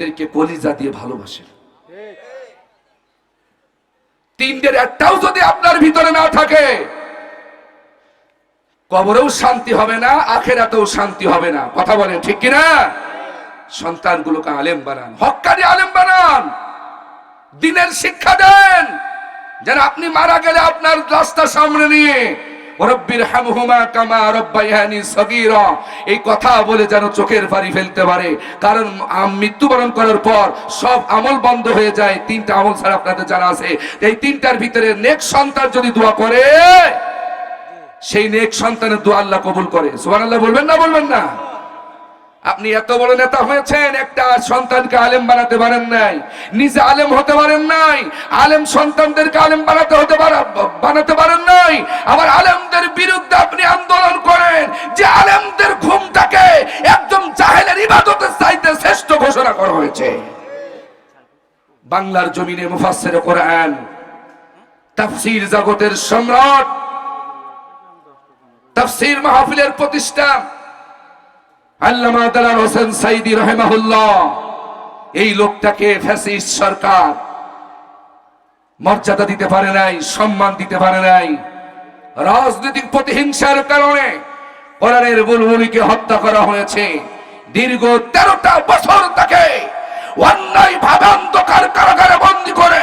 এদেরকে কলিজা দিয়ে ভালোবাসেন। তিনটের একটাও যদি আপনার ভিতরে না থাকে কবরেও শান্তি হবে না আখের আখেরাতেও শান্তি হবে না। কথা বলেন ঠিক কিনা? সন্তানগুলোকে আলেম বানান হক্কানি আলেম বানান দিনের শিক্ষা দেন। যেন আপনি মারা গেলে আপনার রাস্তা সামনে নিয়ে হামহুমা কামা সগীর। এই কথা বলে যেন চোখের পানি ফেলতে পারে। কারণ মৃত্যুবরণ করার পর সব আমল বন্ধ হয়ে যায়, তিনটা আমল ছাড়া আপনাদের জানা আছে। এই তিনটার ভিতরে নেক সন্তান যদি দোয়া করে, সেই নেক সন্তানের দোয়া আল্লাহ কবুল করে। সুবহানাল্লাহ বলবেন না বলবেন না? আপনি এত বড় নেতা হয়েছেন, একটা সন্তানকে আলেম বানাতে পারেন নাই, নিজে আলেম হতে পারেন নাই, আলেম সন্তানদেরকে আলেম বানাতে হতে বানাতে পারেন নাই, আবার আলেমদের বিরুদ্ধে আপনি আন্দোলন করেন, যে আলেমদের ঘুমটাকে একদম জাহেলের ইবাদতের চাইতে শ্রেষ্ঠ ঘোষণা করা হয়েছে। বাংলার জমিনে মুফাসসির কোরআন, তাফসির জগতের সম্রাট, তাফসীর মাহফিলের প্রতিষ্ঠা আল্লামা এই লোকটাকে ফ্যাসিস্ট সরকার মর্যাদা দিতে পারে নাই, সম্মান দিতে পারে নাই। রাজনৈতিক প্রতিহিংসার কারণে কোরআনের বুলবুলিকে হত্যা করা হয়েছে। দীর্ঘ তেরোটা বছর তাকে অন্যায় ভাবে অন্ধকার কারাগারে বন্দী করে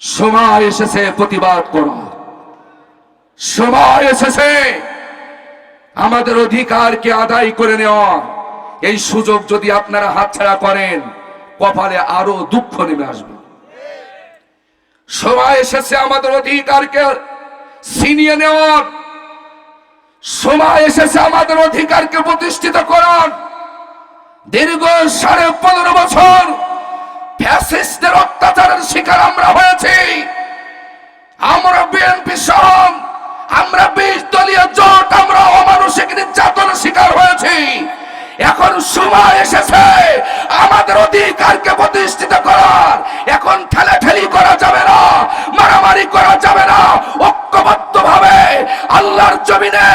সময় এসেছে প্রতিবাদ করো। সময় এসেছে। আমাদের অধিকারকে আদায় করে নেওয়া। এই সুযোগ যদি আপনারা হাতছাড়া করেন, কপালে আরও দুঃখ নেমে আসবে। সময় এসেছে আমাদের অধিকারকে ছিনিয়ে নেওয়ার। সময় এসেছে আমাদের অধিকারকে প্রতিষ্ঠিত করার। দীর্ঘ সাড়ে পনেরো বছর ফ্যাসিস্টদের অত্যাচারের শিকার আমরা হয়েছি। আমরা বিএনপি সহ, আমরা বিশ দলীয় জোট, আমরা অমানসিক নির্যাতনের শিকার হয়েছি। এখন সময় এসেছে আমাদের অধিকারকে প্রতিষ্ঠিত করার। এখন ঠেলাঠেলি করা যাবে না, মারামারি করা যাবে না ঐক্যবদ্ধ ভাবে আল্লাহর জমিনে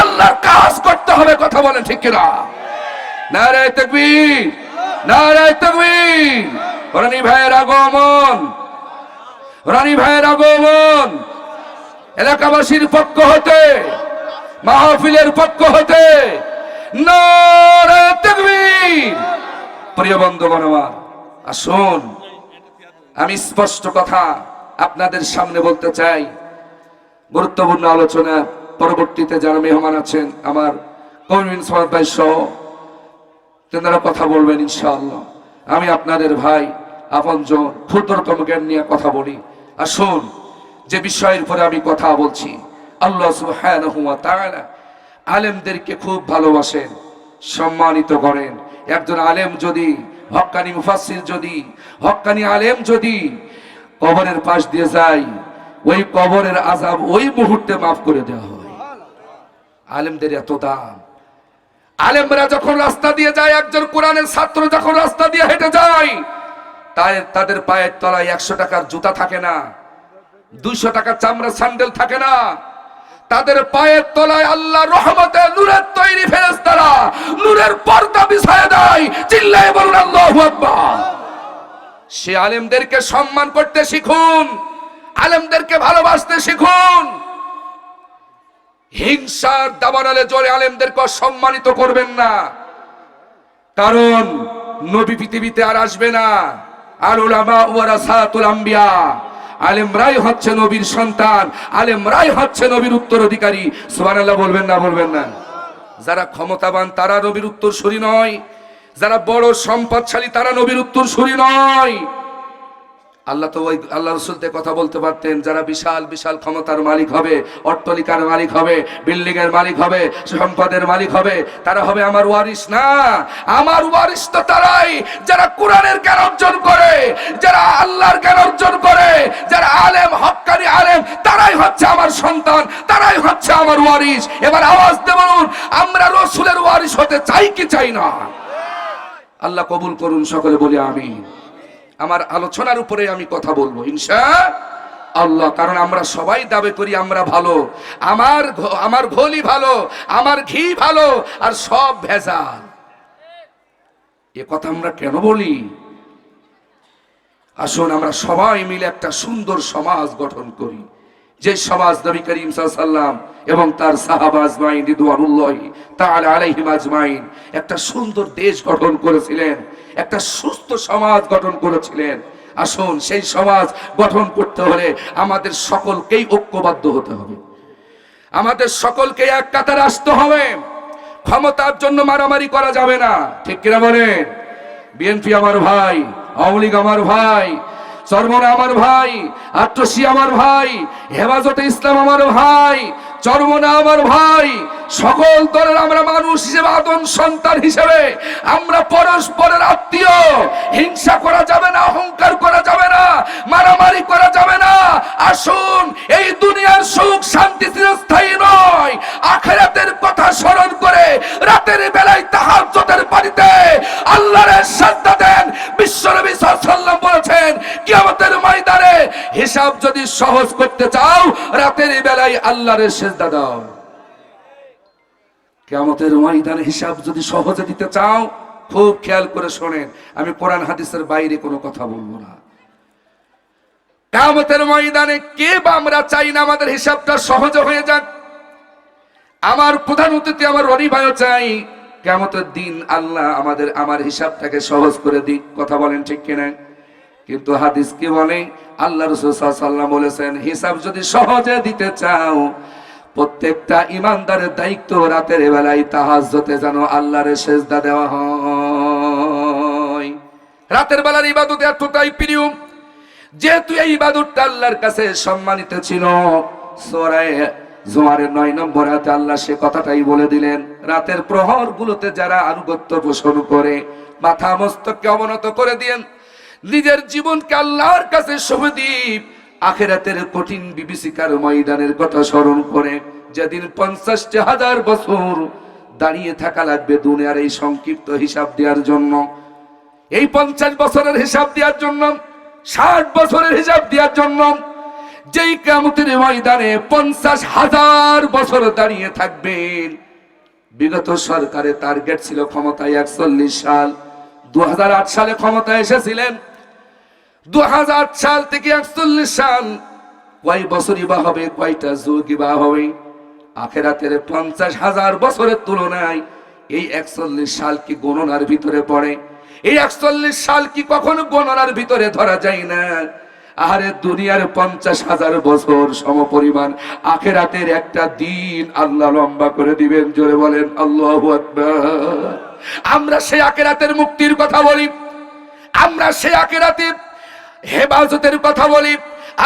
আল্লাহর কাজ করতে হবে কথা বলেন ঠিক কিনা? নারায় তকবীর নারায় তকবীর। রানী ভাইয়ের আগমন। রানী ভাইয়ের আগমন। এলাকাবাসীর পক্ষ হতে, মাহফিলের পক্ষ হতে প্রিয় বন্ধুগণ আমার, আসুন, আমি স্পষ্ট কথা আপনাদের সামনে বলতে চাই। গুরুত্বপূর্ণ আলোচনা পরবর্তীতে যারা মেহমান আছেন, আমার সহ, তেনারা কথা বলবেন ইনশাআল্লাহ। আমি আপনাদের ভাই আপনজন ক্ষুদ্রতম জ্ঞান নিয়ে কথা বলি। আসুন যে বিষয়ের পরে আমি কথা বলছি আল্লাহ ওয়া তাআলা আলেমদেরকে খুব ভালোবাসেন সম্মানিত করেন। একজন আলেম যদি হক্কানি মুফাসসির যদি হক্কানি আলেম যদি কবরের পাশ দিয়ে যায় ওই কবরের আযাব ওই মুহূর্তে মাফ করে দেওয়া হয়। আলেমদের এত দাম। আলেমরা যখন রাস্তা দিয়ে যায় একজন কোরআনের ছাত্র যখন রাস্তা দিয়ে হেঁটে যায় তাই তাদের পায়ের তলায় একশো টাকার জুতা থাকে না, দুইশো টাকার চামড়া স্যান্ডেল থাকে না। তাদের পায়ের তলায় আল্লাহ রহমতে নূরের তৈরি ফেরেশতারা নূরের পর্দা বিছায় দেয়। চিল্লায় বলুন, আল্লাহু সে আলেমদেরকে সম্মান করতে শিখুন, আলেমদেরকে ভালোবাসতে শিখুন। হিংসার দাবানালে জোরে আলেমদেরকে সম্মানিত করবেন না, কারণ নবী পৃথিবীতে আর আসবে না। আর ওলামা ওয়ারাসাতুল আম্বিয়া। আলেমরাই হচ্ছে নবীর সন্তান, আলেমরাই হচ্ছে নবীর উত্তরাধিকারী। সুবহানাল্লাহ, বলবেন না বলবেন না। যারা ক্ষমতাবান, তারা নবীর উত্তরসূরি নয়। যারা বড় সম্পদশালী, তারা নবীর উত্তরসূরি নয়। আল্লাহ তো ওই আল্লাহ রসুলতে কথা বলতে পারতেন, যারা বিশাল বিশাল ক্ষমতার মালিক হবে, অট্টলিকার মালিক হবে বিল্ডিং এর মালিক হবে সম্পদের মালিক হবে, তারা হবে আমার ওয়ারিস না। আমার ওয়ারিস তো তারাই যারা কোরআনের জ্ঞান অর্জন করে, যারা আল্লাহর জ্ঞান অর্জন করে, যারা আলেম হক্কারি আলেম, তারাই হচ্ছে আমার সন্তান, তারাই হচ্ছে আমার ওয়ারিস এবার আওয়াজ দে বলুন, আমরা রসুলের ওয়ারিস হতে চাই কি চাই না? আল্লাহ কবুল করুন, সকলে বলি আমি আমার আলোচনার উপরে আমি কথা বলব ইনশা আল্লাহ, কারণ আমরা সবাই দাবি করি আমরা ভালো। আমার আমার ঘলি ভালো, আমার ঘি ভালো, আর সব ভেজাল। এ কথা আমরা কেন বলি? আসুন, আমরা সবাই মিলে একটা সুন্দর সমাজ গঠন করি। যে সমাজ নবী করিম সাল্লাম এবং তার সাহাবা আজমাইন রিদওয়ানুল্লাহ তাআলা আলাইহিম আজমাইন একটা সুন্দর দেশ গঠন করেছিলেন, একটা সুস্থ সমাজ গঠন করেছিলেন। আসুন, সেই সমাজ গঠন করতে হলে আমাদের সকলকেই ঐক্যবদ্ধ হতে হবে। আমাদের সকলকে এক কাতারে আসতে হবে। ক্ষমতার জন্য মারামারি করা যাবে না। ঠিক কিনা বলেন? বিএনপি আমার ভাই, আওয়ামী লীগ আমার ভাই চরমনা আমার ভাই আটসি আমার ভাই, হেফাজতে ইসলাম আমার ভাই, চরমনা আমার ভাই, সকল দলের আমরা মানুষ হিসেবে আদন সন্তান হিসেবে, আমরা পরস্পরের আত্মীয়। হিংসা করা যাবে না, অহংকার করা যাবে না, মারামারি করা যাবে না। আসুন, এই দুনিয়ার সহজ করতে চাও, রাতের বেলায় আল্লাহর সেজদা দাও। কিয়ামতের ময়দানে হিসাব যদি সহজে দিতে চাও, খুব খেয়াল করে শোনেন, আমি কোরআন হাদিসের বাইরে কোনো কথা বলব না। কামতের ময়দানে কে বা আমরা চাই না আমাদের হিসাবটা সহজ হয়ে যাক? আমার প্রধান অতিথি আমার রনি ভাইও চাই কেমতের দিন আল্লাহ আমাদের, আমার হিসাবটাকে সহজ করে দিক। কথা বলেন ঠিক কিনা? কিন্তু হাদিস কি বলে? আল্লাহ রসুল সাল্লাম বলেছেন, হিসাব যদি সহজে দিতে চাও, প্রত্যেকটা ইমানদারের দায়িত্ব রাতের বেলায় তাহাজ্জতে যেন আল্লাহর সেজদা দেওয়া হয়। রাতের বেলার ইবাদত এতটাই প্রিয়, যেহেতু এই ইবাদতটা আল্লাহর কাছে সম্মানিত ছিল। সোরায় জোয়ারের নয় নম্বর হাতে আল্লাহ সে কথাটাই বলে দিলেন, রাতের প্রহর গুলোতে যারা আনুগত্য পোষণ করে, মাথা মস্তককে অবনত করে দিয়েন নিজের জীবনকে আল্লাহর কাছে সহদীপ আখেরাতের কঠিন বিভীষিকার ময়দানের কথা স্মরণ করে যেদিন পঞ্চাশটি হাজার বছর দাঁড়িয়ে থাকা লাগবে দুনিয়ার এই সংক্ষিপ্ত হিসাব দেওয়ার জন্য। এই পঞ্চাশ বছরের হিসাব দেওয়ার জন্য, ষাট বছরের হিসাব দেওয়ার জন্য, যেই কামতের ময়দানে পঞ্চাশ হাজার বছর দাঁড়িয়ে থাকবেন। বিগত সরকারের টার্গেট ছিল ক্ষমতায় একচল্লিশ সাল দু হাজার আট সালে ক্ষমতায় এসেছিলেন। দু সাল থেকে একচল্লিশ সাল কয় বছরই বা হবে, কয়টা যুগই বা হবে? আখেরাতের পঞ্চাশ হাজার বছরের তুলনায় এই একচল্লিশ সাল কি গণনার ভিতরে পড়ে? এই একচল্লিশ সাল কি কখনো গণনার ভিতরে ধরা যায় না? আরে দুনিয়ার পঞ্চাশ হাজার বছর সমপরিমাণ আখেরাতের একটা দিন আল্লাহ লম্বা করে দিবেন, জোরে বলেন, আল্লাহ আমরা সেই আখেরাতের মুক্তির কথা বলি। আমরা সে আখেরাতে হেফাজতের কথা বলি,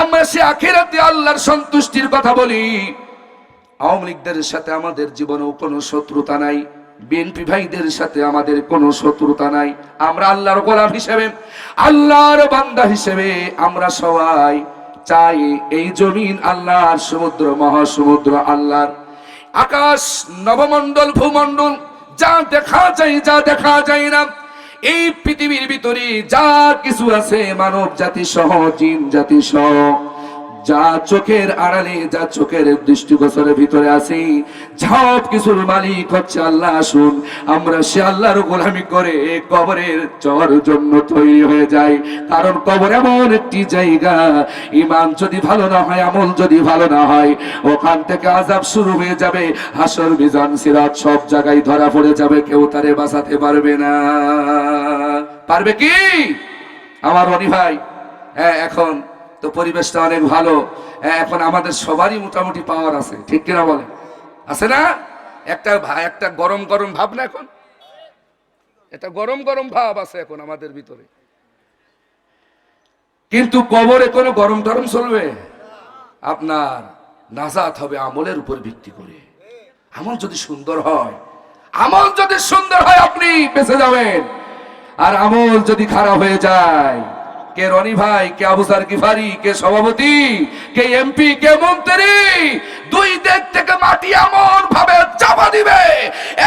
আমরা সে আখেরাতে আল্লাহর সন্তুষ্টির কথা বলি। আওয়ামী লীগদের সাথে আমাদের জীবনেও কোনো শত্রুতা নাই, বিএনপি ভাইদের সাথে আমাদের কোনো শত্রুতা নাই। আমরা আল্লাহর গোলাম হিসেবে, আল্লাহর বান্দা হিসেবে আমরা সবাই চাই এই জমিন আল্লাহর সমুদ্র, মহাসমুদ্র আল্লাহর। আকাশ নবমণ্ডল, ভূমণ্ডল, যা দেখা যায়, যা দেখা যায় না এই পৃথিবীর ভিতরে যা কিছু আছে মানব জাতি সহ জিন জাতি সহ যা চোখের আড়ালে, যা চোখের দৃষ্টিগোচরের ভিতরে আছে সব কিছুর মালিক হচ্ছে আল্লাহ। আসুন, আমরা সে আল্লাহর গোলামি করে কবরের যাওয়ার জন্য তৈরি হয়ে যাই। কারণ কবর এমন একটি জায়গা ইমান যদি ভালো না হয়, আমল যদি ভালো না হয়, ওখান থেকে আজাব শুরু হয়ে যাবে। হাসর, মিজান, সিরাত সব জায়গায় ধরা পড়ে যাবে, কেউ তারে বাঁচাতে পারবে না। পারবে কি? আমার রনি ভাই হ্যাঁ এখন তো পরিবেশটা অনেক ভালো। এখন আমাদের সবারই মোটামুটি পাওয়ার আছে। ঠিক কিনা বলে আছে না? একটা একটা গরম গরম ভাব না এখন? এটা গরম গরম ভাব আছে এখন আমাদের ভিতরে। কিন্তু কবরে কোনো গরম টরম চলবে? আপনার নাজাত হবে আমলের উপর ভিত্তি করে। আমল যদি সুন্দর হয়, আমল যদি সুন্দর হয়, আপনি বেঁচে যাবেন। আর আমল যদি খারাপ হয়ে যায় কে রনি ভাই, কে আবুসার গিফারি, কে সভাপতি, কে এমপি, কে মন্ত্রী, দুই দিক থেকে মাটি এমন ভাবে চাপা দিবে।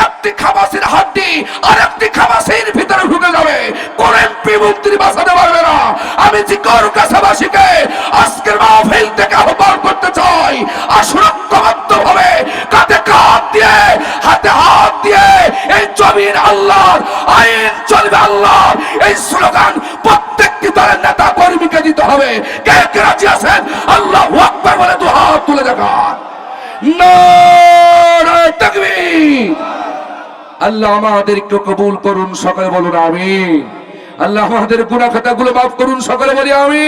একটি খাবাসির হাড্ডি আর একটি খাবাসির ভিতরে ঢুকে যাবে। কোন এমপি, মন্ত্রী বাঁচাতে পারবে না। আমি জিকর কাছাবাসীকে আজকের মাহফিল থেকে আহ্বান করতে চাই। আসুরক্ষবদ্ধ ভাবে কাঁধে কাঁধ দিয়ে, হাতে হাত দিয়ে এই জমির আল্লাহর, আইন চলবে আল্লাহ এই স্লোগান দিতে হবে। কে কে রাজি আছেন? আল্লাহ আকবার বলে দু হাত তুলে দেখান। নারায়ে তাকবীর। আল্লাহ কবুল করুন, সকালে বলুন আমিন। আল্লাহ আমাদের গুনাহ খাতাগুলো মাফ করুন, সকালে বলি আমি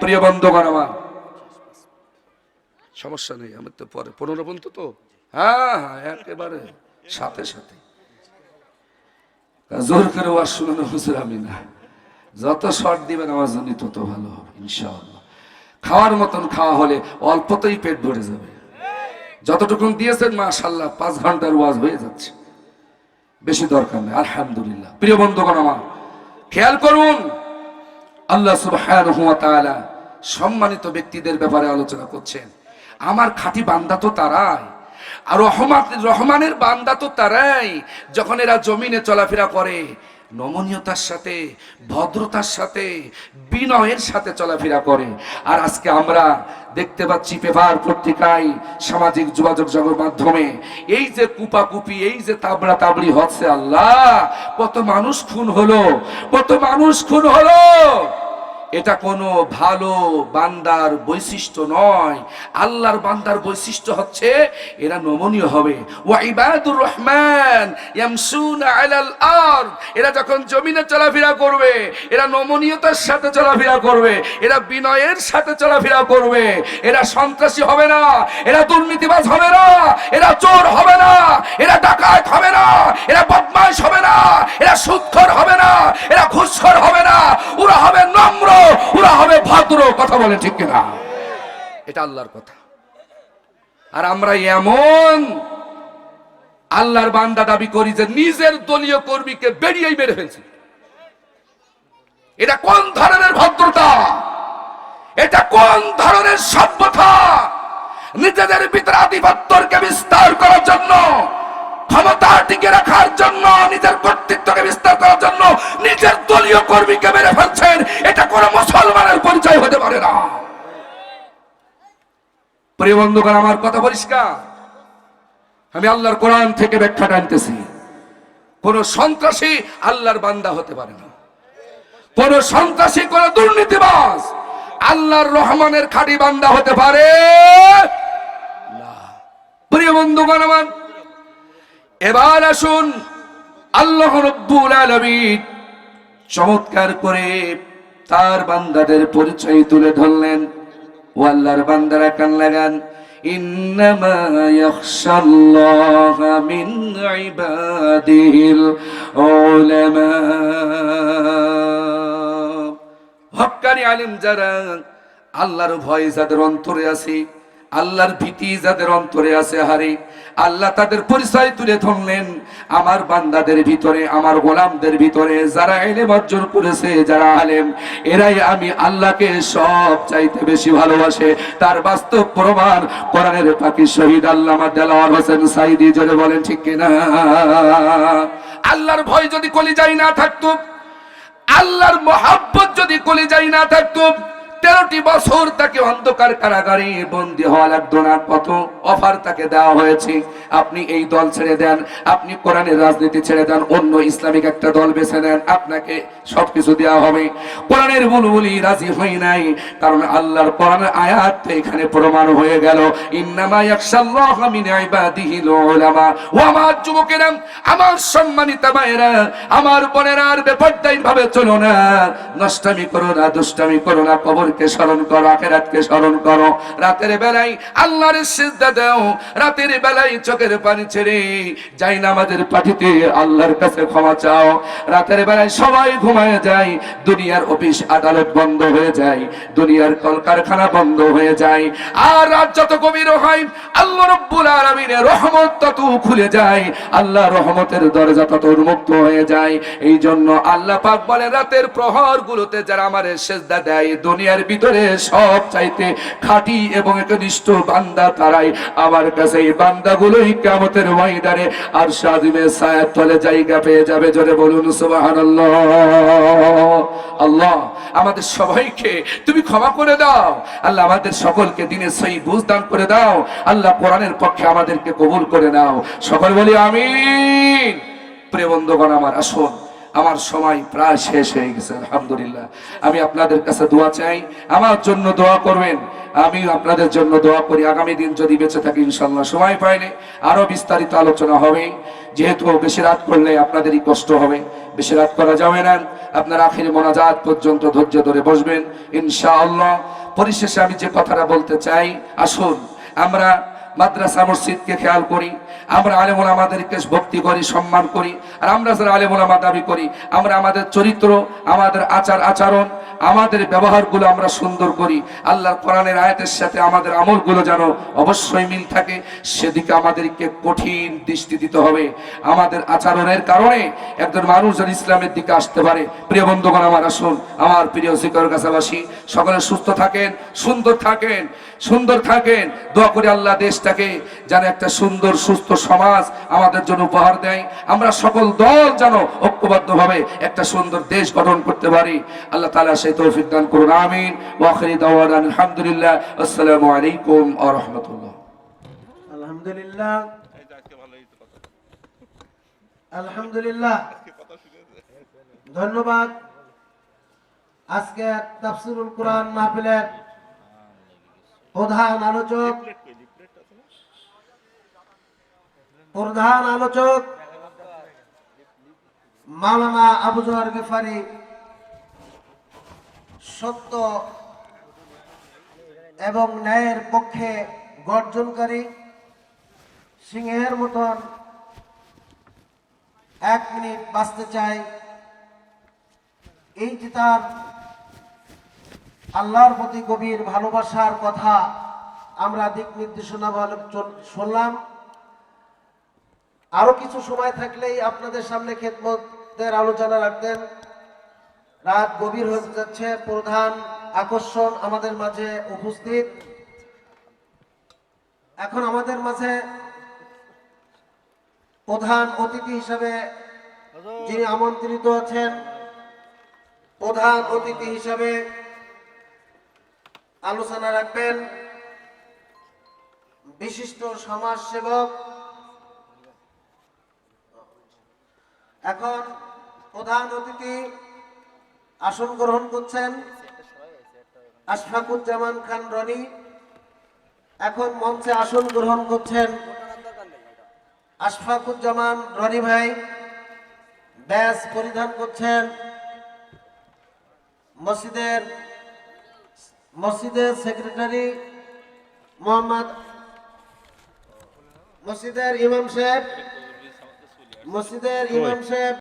প্রিয় বন্ধুগণ আমার। সমস্যা নেই আমার তো পরে পনেরো পর্যন্ত তো। হ্যাঁ হ্যাঁ একেবারে সাথে সাথে। জোর করে ওয়াজ শুনানো হুজুর আমি না। যত শর্ট দিবেন আমার জন্য তত ভালো হবে, ইনশাআল্লাহ। খাওয়ার মতন খাওয়া হলে অল্পতেই পেট ভরে যাবে। যতটুকুন দিয়েছেন মাশাল্লাহ পাঁচ ঘণ্টার ওয়াজ হয়ে যাচ্ছে। বেশি দরকার নেই, আলহামদুলিল্লাহ। প্রিয় বন্ধুগণ আমার, খেয়াল করুন, আল্লাহ তাআলা সম্মানিত ব্যক্তিদের ব্যাপারে আলোচনা করছেন। আমার খাঁটি বান্দা তো তারাই, আর রহমান রহমানের বান্দা তো তারাই, যখন এরা জমিনে চলাফেরা করে নমনীয়তার সাথে, ভদ্রতার সাথে, বিনয়ের সাথে চলাফেরা করে। আর আজকে আমরা দেখতে পাচ্ছি পেপার পত্রিকায় সামাজিক যোগাযোগ জগৎ মাধ্যমে এই যে কুপাকুপি, এই যে তাবড়া তাবড়ি হচ্ছে আল্লাহ, কত মানুষ খুন হলো, কত মানুষ খুন হলো। এটা কোনো ভালো বান্দার বৈশিষ্ট্য নয়। আল্লাহর বান্দার বৈশিষ্ট্য হচ্ছে এরা নমনীয় হবে। ওয়া ইবাদুর রহমান এরা যখন জমিনে চলাফেরা করবে, এরা নমনীয়তার সাথে চলাফেরা করবে, এরা বিনয়ের সাথে চলাফেরা করবে। এরা সন্ত্রাসী হবে না, এরা দুর্নীতিবাজ হবে না, এরা চোর হবে না, এরা ডাকাত হবে না, এরা বদমাশ হবে না, এরা সুদখোর হবে না, এরা ঘুষখোর হবে না, ওরা হবে নম্র, ওরা হবে ভদ্র, কথা বলে ঠিক কিনা? এটা আল্লাহর কথা। আর আমরা এমন আল্লাহর বান্দা দাবি করি যে নিজের দলীয় কর্মীকে বেরিয়েই মেরে ফেলছি। এটা কোন ধরনের ভদ্রতা? এটা কোন ধরনের সভ্যতা? নিজেদের ভিতরে আধিপত্যকে বিস্তার করার জন্য ক্ষমতা টিকে রাখার জন্য, নিজের কর্তৃত্বকে বিস্তার করার জন্য নিজের দলীয় কর্মীকে মেরে ফেলছেন। এটা কোন মুসলমানের পরিচয় হতে পারে না। প্রিয় বন্ধুগণ, আমার কথা পরিষ্কার? আমি আল্লাহর কোরআন থেকে ব্যাখ্যা টানতেছি। কোন সন্ত্রাসী আল্লাহর বান্দা হতে পারে না। কোন সন্ত্রাসী, কোন দুর্নীতিবাজ আল্লাহর রহমানের খাটি বান্দা হতে পারে না। প্রিয় বন্ধুগণ, আমার এবার আসুন আল্লাহ রব্বুল আলামিন চমৎকার করে তার বান্দাদের পরিচয় তুলে ধরলেন। ও আল্লাহর বান্দারা কান লাগান আলিম আল্লাহর ভয় যাদের অন্তরে আছে, আল্লাহর ভীতি যাদের অন্তরে আছে হারে আল্লাহ তাদের পরিচয় তুলে ধরলেন। আমার বান্দাদের ভিতরে, আমার গোলামদের ভিতরে যারা এলেম অর্জন করেছে, যারা আলেম, এরাই আমি আল্লাহকে সব চাইতে বেশি ভালোবাসে। তার বাস্তব প্রমাণ কোরআনের পাখি শহীদ আল্লামা দেলাওয়ার হোসেন সাইদি জোরে বলেন, ঠিক কিনা আল্লাহর ভয় যদি কলিজাই না থাকতো, আল্লাহর মহাব্বত যদি কলিজাই না থাকতো তেরোটি বছর তাকে অন্ধকার কারাগারে বন্দী হওয়া লাগতো না কত অফার তাকে দেওয়া হয়েছে। আপনি এই দল ছেড়ে দেন, আপনি কোরআনের রাজনীতি ছেড়ে দেন, অন্য ইসলামিক একটা দল বেছে নেন, আপনাকে সবকিছু দেওয়া হবে। কোরআনের বুলবুলি রাজি হই নাই, কারণ আল্লাহর কোরআনের আয়াত এখানে প্রমাণ হয়ে গেল। ইন্নামা ইয়াখশাল্লাহ মিন ইবাদিহিল উলামা ও আমার যুবকেরা, আমার সম্মানিত মায়েরা, আমার বোনেরা আর বেপরদাই ভাবে চলো না। নষ্টামি করো না, দুষ্টামি করো না, কবর কবরকে স্মরণ করো, আখেরাতকে স্মরণ করো। রাতের বেলায় আল্লাহর সিজদা দাও, রাতের বেলায় চোখের পানি ছেড়ে যাই নামাজের পাঠিতে আল্লাহর কাছে ক্ষমা চাও। রাতের বেলায় সবাই ঘুমায় যায়, দুনিয়ার অফিস আদালত বন্ধ হয়ে যায়, দুনিয়ার কলকারখানা বন্ধ হয়ে যায়। আর রাত যত গভীর হয়, আল্লাহ রব্বুল আলামিনের রহমত তত খুলে যায় আল্লাহ রহমতের দরজা তত উন্মুক্ত হয়ে যায়। এই জন্য আল্লাহ পাক বলে রাতের প্রহর গুলোতে যারা আমার সেজদা দেয় দুনিয়ার ভিতরে সব চাইতে খাঁটি এবং একনিষ্ঠ বান্দা তারাই। আমার কাছে এই বান্দাগুলোই কেমতের ময়দানে আর সাদিমে সায়াত তলে জায়গা পেয়ে যাবে। জোরে বলুন, সুবহানাল্লাহ। আল্লাহ, আমাদের সবাইকে তুমি ক্ষমা করে দাও। আল্লাহ আমাদের সকলকে দিনের সেই বুঝ দান করে দাও। আল্লাহ কোরআনের পক্ষে আমাদেরকে কবুল করে নাও। সকল বলি, আমিন। প্রিয় বন্ধুগণ, আমার আসুন আমার সময় প্রায় শেষ হয়ে গেছে, আলহামদুলিল্লাহ। আমি আপনাদের কাছে দোয়া চাই, আমার জন্য দোয়া করবেন। আমি আপনাদের জন্য দোয়া করি, আগামী দিন যদি বেঁচে থাকি ইনশাল্লাহ সময় পাইলে আরও বিস্তারিত আলোচনা হবে। যেহেতু বেশি রাত করলে আপনাদেরই কষ্ট হবে, বেশি রাত করা যাবে না। আপনার আখির মোনাজাত পর্যন্ত ধৈর্য ধরে বসবেন, ইনশাআল্লাহ। পরিশেষে আমি যে কথাটা বলতে চাই, আসুন, আমরা মাদ্রাসা মসজিদকে খেয়াল করি। আমরা আলেমুল আমাদেরকে ভক্তি করি, সম্মান করি। আর আমরা যারা আলেমুল আমা দাবি করি, আমরা আমাদের চরিত্র, আমাদের আচার, আচরণ, আমাদের ব্যবহারগুলো আমরা সুন্দর করি। আল্লাহর কোরআনের আয়াতের সাথে আমাদের আমলগুলো যেন অবশ্যই মিল থাকে, সেদিকে আমাদেরকে কঠিন দৃষ্টি দিতে হবে। আমাদের আচরণের কারণে একজন মানুষ যেন ইসলামের দিকে আসতে পারে। প্রিয় বন্ধুগণ, আমার আসুন, আমার প্রিয় শিকর কাছাবাসী সকলে সুস্থ থাকেন, সুন্দর থাকেন সুন্দর থাকেন। দোয়া করে আল্লাহ দেশটাকে যেন একটা সুন্দর, সুস্থ সমাজ আমাদের জন্য উপহার দেয়। আমরা সকল দল যেন ঐক্যবদ্ধভাবে একটা সুন্দর দেশ গঠন করতে পারি। আল্লাহ তাআলা সেই তৌফিক দান করুন। আমিন। ওয়াখিরি দাওয়ানা আলহামদুলিল্লাহ। আসসালামু আলাইকুম ওয়া রাহমাতুল্লাহ। আলহামদুলিল্লাহ। আলহামদুলিল্লাহ। ধন্যবাদ। আজকে প্রধান আলোচক প্রধান আলোচক মাওলানা আবু জোয়ার গেফারি, সত্য এবং ন্যায়ের পক্ষে গর্জনকারী সিংহের মতন এক মিনিট বাঁচতে চাই। এই যে তার আল্লাহর প্রতি গভীর ভালোবাসার কথা আমরা দিক নির্দেশনা শুনলাম। আরও কিছু সময় থাকলেই আপনাদের সামনে খেদমতের আলোচনা রাখতেন রাত গভীর হয়ে যাচ্ছে, প্রধান আকর্ষণ আমাদের মাঝে উপস্থিত। এখন আমাদের মাঝে প্রধান অতিথি হিসাবে যিনি আমন্ত্রিত আছেন, প্রধান অতিথি হিসাবে আলোচনা রাখবেন। বিশিষ্ট সমাজ এখন প্রধান অতিথি আসন গ্রহণ করছেন আশফাকুজ্জামান খান রনি। এখন মঞ্চে আসন গ্রহণ করছেন আশফাকুজ্জামান রনি ভাই। ব্যাস পরিধান করছেন। মসজিদের মসজিদের সেক্রেটারি মোহাম্মদ মসজিদের ইমাম সাহেব। মসজিদের ইমাম সাহেব